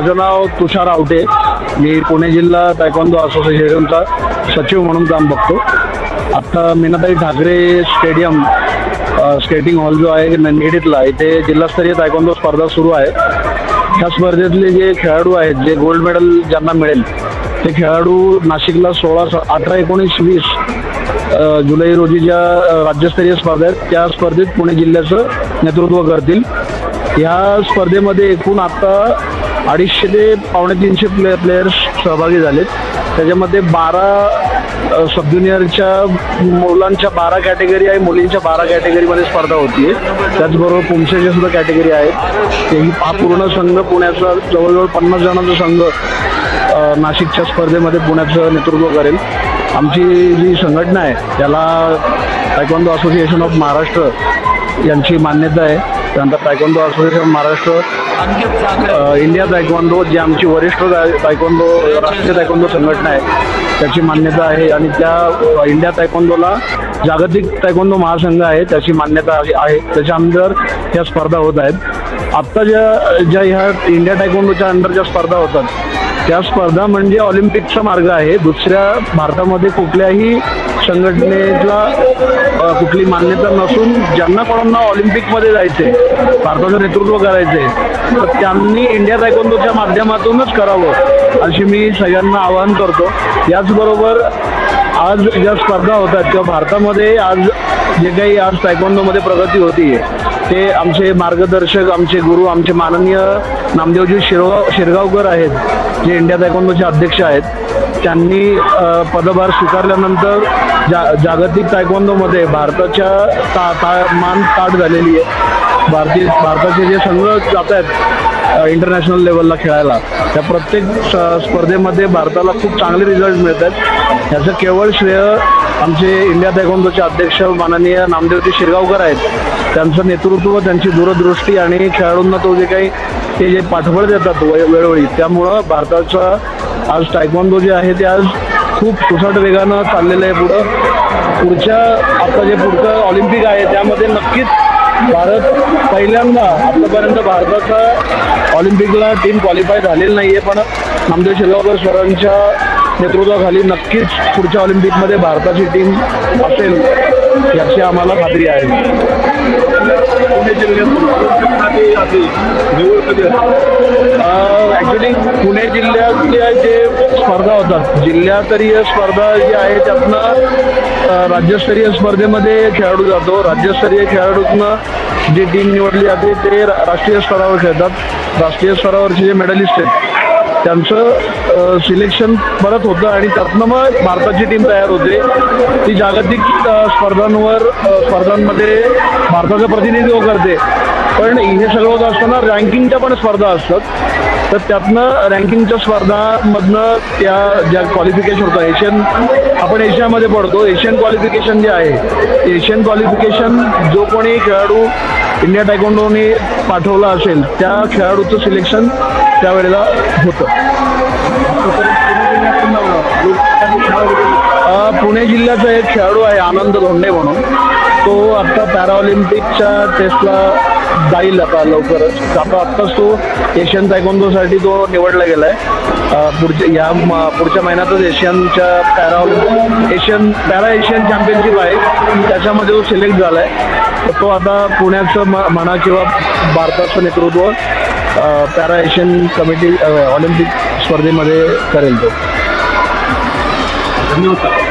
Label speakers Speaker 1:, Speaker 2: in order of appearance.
Speaker 1: माझं नाव तुषार आवटे. मी पुणे जिल्हा तायक्वांदो असोसिएशनचा सचिव म्हणून काम बघतो. आत्ता Meenatai Thackeray stadium skating hall जो आहे निगडीतला इथे जिल्हास्तरीय तायक्वांदो स्पर्धा सुरू आहे. ह्या स्पर्धेतले जे खेळाडू आहेत जे गोल्ड मेडल ज्यांना मिळेल ते खेळाडू नाशिकला सोळा अठरा एकोणीस वीस जुलै रोजी ज्या राज्यस्तरीय स्पर्धा आहेत त्या स्पर्धेत पुणे जिल्ह्याचं नेतृत्व करतील. या स्पर्धेमध्ये एकूण आता अडीचशे ते पावणे तीनशे प्ले प्लेयर्स सहभागी झालेत. त्याच्यामध्ये बारा सब ज्युनियरच्या मुलांच्या बारा कॅटेगरी आहे मुलींच्या बारा कॅटेगरीमध्ये स्पर्धा होती त्याचबरोबर पुमसेच्या सुद्धा कॅटेगरी आहेत. तेही हा पूर्ण संघ पुण्याचा जवळजवळ पन्नास जणांचा संघ नाशिकच्या स्पर्धेमध्ये पुण्याचं नेतृत्व करेल. आमची जी संघटना आहे त्याला तायक्वांदो असोसिएशन ऑफ महाराष्ट्र यांची मान्यता आहे. त्यानंतर taekwondo association Maharashtra India taekwondo जी आमची वरिष्ठ ताय- राष्ट्रीय तायक्वांदो संघटना आहे त्याची मान्यता आहे. आणि त्या इंडिया तायक्वांदोला जागतिक तायक्वांदो महासंघ आहे त्याची मान्यता आहे- त्याच्या अंदर ह्या स्पर्धा होत आहेत. आत्ता ज्या ज्या ह्या इंडिया तायक्वांदोच्या अंडर ज्या स्पर्धा होतात त्या स्पर्धा म्हणजे ऑलिम्पिकचा मार्ग आहे. दुसऱ्या भारतामध्ये कुठल्याही संघटनेला कुठली मान्यता नसून ज्यांना कोणांना ऑलिम्पिकमध्ये जायचे भारताचं नेतृत्व करायचे तर त्यांनी इंडिया तायकोंदोच्या माध्यमातूनच करावं अशी मी सगळ्यांना आवाहन करतो. याचबरोबर आज ज्या स्पर्धा होतात किंवा भारतामध्ये आज जे काही आज तायकोंदोमध्ये प्रगती होती ते आमचे मार्गदर्शक आमचे गुरु आमचे माननीय नामदेवजी शिरगाव शिरगावकर आहेत. जे इंडिया तायकोंडोचे अध्यक्ष आहेत त्यांनी पदभार स्वीकारल्यानंतर जा जागतिक तायक्वांदोमध्ये भारताच्या ता ता मान ताट झालेली आहे. भारतीय भारताचे जे संघ जात आहेत इंटरनॅशनल लेवलला खेळायला त्या प्रत्येक स्पर्धेमध्ये भारताला खूप चांगले रिझल्ट मिळत आहेत. याचं केवळ श्रेय आमचे इंडिया तायक्वांदोचे अध्यक्ष माननीय नामदेवजी शिरगावकर आहेत. त्यांचं नेतृत्व त्यांची दूरदृष्टी आणि खेळाडूंना तो जे काही ते जे पाठबळ देतात वे- वेळोवेळी त्यामुळं भारताचा आज टायक्वांदो जे आहे ते आज खूप सुसाट वेगानं चाललेलं आहे पुढं. पुढच्या आता जे पुढचं ऑलिम्पिक आहे त्यामध्ये नक्कीच भारत पहिल्यांदा आतापर्यंत भारताचा ऑलिम्पिकला टीम क्वालिफाय झालेली नाही आहे पण नामदेव शिरगावकर सरांच्या नेतृत्वाखाली नक्कीच पुढच्या ऑलिम्पिकमध्ये भारताची टीम असेल याची आम्हाला खात्री आहे.
Speaker 2: पुणे जिल्ह्यात असेल निवड कधी
Speaker 1: ॲक्च्युली पुणे जिल्ह्यातल्या जे स्पर्धा होतात जिल्हास्तरीय स्पर्धा जी आहे त्यातनं राज्यस्तरीय स्पर्धेमध्ये खेळाडू जातो. राज्यस्तरीय खेळाडूतनं जी टीम निवडली जाते ते राष्ट्रीय स्तरावर खेळतात. राष्ट्रीय स्तरावरचे जे मेडलिस्ट आहेत त्यांचं सिलेक्शन परत होतं आणि त्यातनं मग भारताची टीम तयार होते. ती जागतिक स्पर्धांवर स्पर्धांमध्ये भारताचं प्रतिनिधित्व करते. पण हे सगळं होत असताना रँकिंगच्या पण स्पर्धा असतात. तर त्यातनं रँकिंगच्या स्पर्धामधनं त्या ज्या क्वालिफिकेशन होतं एशियन आपण एशियामध्ये पडतो. एशियन क्वालिफिकेशन जे आहे एशियन क्वालिफिकेशन जो कोणी खेळाडू इंडिया टायकोंडोने पाठवला असेल त्या खेळाडूचं सिलेक्शन त्यावेळेला होतं. पुणे जिल्ह्याचा एक खेळाडू आहे आनंद धोंडे म्हणून. तो आता पॅराऑलिम्पिकच्या टेस्टला जाईल आता लवकरच. आता आत्ताच तो एशियन तायकोंदोसाठी तो निवडला गेला आहे पुढच्या या म- पुढच्या महिन्यातच एशियनच्या para Asian para Asian championship आहे. त्याच्यामध्ये तो सिलेक्ट झाला आहे तर तो आता पुण्याचं म- म्हणा किंवा भारताचं नेतृत्व पॅरा एशियन कमिटी ऑलिम्पिक स्पर्धेमध्ये करेल तो.
Speaker 2: धन्यवाद.